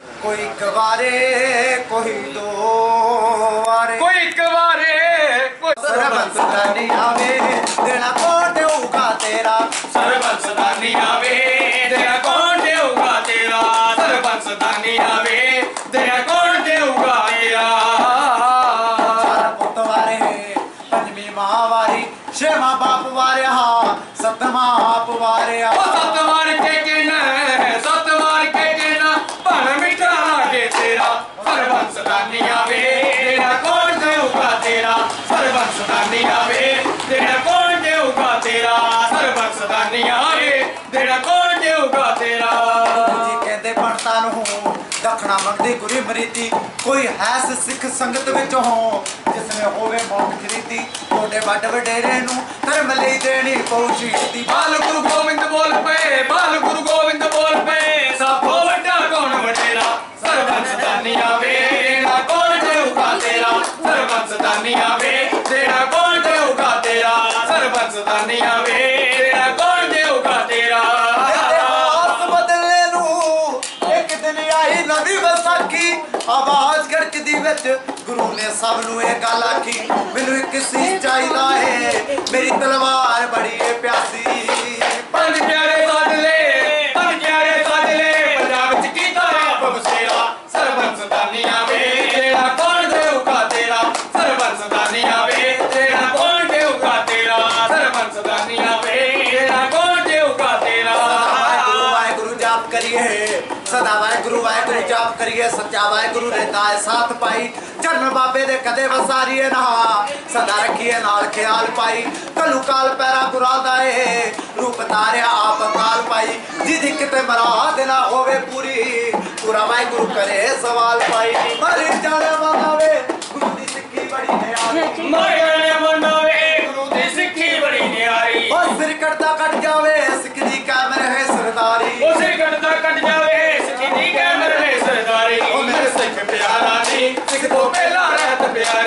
ਕੋਈ ਇੱਕ ਵਾਰੇ ਕੋਈ ਦੋ ਵਾਰੇ ਕੋਈ ਇੱਕ ਵਾਰੇ ਕੋਈ ਸਰਬੰਸ ਦਾ ਨਹੀਂ ਆਵੇ ਦੇਣਾ ਕੋਣ ਦੇਊਗਾ ਤੇਰਾ? ਸਰਬੰਸ ਦਾ ਨਹੀਂ ਆਵੇ ਤੇਰਾ ਕੌਣ ਦੇਊਗਾ ਤੇਰਾ? ਸਰਬੰਸ ਦਾ ਨਹੀਂ ਆਵੇ ਤੇਰਾ ਕੌਣ ਦੇਊਗਾ ਤੇਰਾ? ਚਾਰ ਪੁੱਤ ਵਾਰੇ ਪੰਜਵੀਂ ਮਾਂ ਵਾਰੀ ਛੇਵਾਂ ਬਾਪ ਵਾਰਿਆ ਸੱਤਵਾਂ ਸਰਬੰਸ ਦਾ ਨਹੀਂ ਆਵੇ ਤੇਰਾ ਕੌਣ ਦੇਊਗਾ ਤੇਰਾ? ਸਰਬੰਸ ਦਾ ਨਹੀਂ ਆਵੇ ਤੇਰਾ ਕੌਣ ਦੇਊਗਾ ਤੇਰਾ? ਸਰਬੰਸ ਦਾ ਨਹੀਂ ਆਵੇ ਤੇਰਾ ਕੌਣ ਦੇਊਗਾ ਤੇਰਾ? ਜੀ ਕਹਿੰਦੇ ਪੰਡਤਾਂ ਨੂੰ ਦੱਖਣਾ ਮੰਗਦੀ ਗੁਰੀ ਮਰੀਦੀ ਕੋਈ ਹੈ ਸਿੱਖ ਸੰਗਤ ਵਿੱਚ ਹੋ। ਜਿਸਨੇ ਹੋਵੇ ਮੌਤ ਖਰੀਦੀ ਤੁਹਾਡੇ ਵੱਡ ਵਡੇਰੇ ਨੂੰ ਧਰਮ ਲਈ ਦੇਣੀ ਪਊ ਸ਼ਹੀਦੀ ਬਾਲ ਗੁਰੂ ਗੋਬਿੰਦ ਬੋਲ ਪਏ ਬਾਲ ਗੁਰੂ ਗੋਬਿੰਦ ਬੋਲ ਪਏ। ਸਭੋ ਵੱਡਾ ਕੌਣ ਵਡੇਰਾ? ਸਰਬੰਸ ਦਾ ਨਹੀਂ ਆਵੇ ਸਰਬੰਸ ਦਾ ਆਵੇ, ਤੇਰਾ ਕੌਣ ਦੇਊਗਾ ਤੇਰਾ। ਸਰਬੰਸ ਦਾ ਆਵੇ, ਤੇਰਾ ਕੌਣ ਦੇਊਗਾ ਤੇਰਾ। ਇਤਿਹਾਸ ਬਦਲਨੇ ਨੂੰ ਇੱਕ ਦਿਨ ਆਈ ਨਵੀਂ ਵਿਸਾਖੀ। ਆਵਾਜ਼ ਗੜਕਦੀ ਵਿੱਚ ਗੁਰੂ ਨੇ ਸਭ ਨੂੰ ਇਹ ਗੱਲ ਆਖੀ, ਮੈਨੂੰ ਇੱਕ ਸੀ ਚਾਹੀਦਾ ਹੈ ਮੇਰੀ ਤਲਵਾਰ ਸਰਬੰਸ ਦਾ ਨਹੀਂ ਆਵੇ ਤੇਰਾ। ਤੇਰਾ ਵਾਹਿਗੁਰੂ ਜਾਪ ਕਰੀਏ, ਸਦਾ ਵਾਹਿਗੁਰੂ ਵਾਹਿਗੁਰੂ ਜਾਪ ਕਰੀਏ, ਸੱਚਾ ਵਾਹਿਗੁਰੂ ਰਹਿੰਦਾ ਹੈ ਸਾਥ ਪਾਈ। ਚਰਨ ਬਾਬੇ ਦੇ ਕਦੇ ਵਸਾਰੀਏ ਨਾ, ਸਦਾ ਰੱਖੀਏ ਨਾਲ ਖਿਆਲ ਪਾਈ। ਕਲੂ ਕਾਲ ਪੈਰਾ ਗੁਰਾਂ ਦਾ ਏ ਰੂਪ ਤਾਰਿਆ ਆਪ ਕਾਲ ਪਾਈ। ਜਿਹਦੀ ਕਿਤੇ ਮਰਾਦ ਨਾ ਹੋਵੇ ਪੂਰੀ, ਪੂਰਾ ਵਾਹਿਗੁਰੂ ਕਰੇ ਸਵਾਲ ਪਾਈ। ਮਰ ਜਾਣੇ ਮਨਾਵੇ ਸਿਰ ਕੱਟਦਾ ਕੱਟ ਜਾਵੇ ਸਿੱਖ ਦੀ ਕਾਮਰ ਹੈ ਸਰਦਾਰੀ। ਉਹ ਸਿਰ ਕੱਟਦਾ ਕੱਟ ਜਾਵੇ ਸਿੱਖੀ ਦੀ ਕਹਿ ਮੇਰੇ ਸਰਦਾਰੀ। ਉਹ ਮੇਰੇ ਸਿੱਖ ਪਿਆਰਾ ਨਹੀਂ ਸਿੱਖ ਤੋਂ ਪਹਿਲਾਂ ਰਹਿਤ ਪਿਆਰਾ।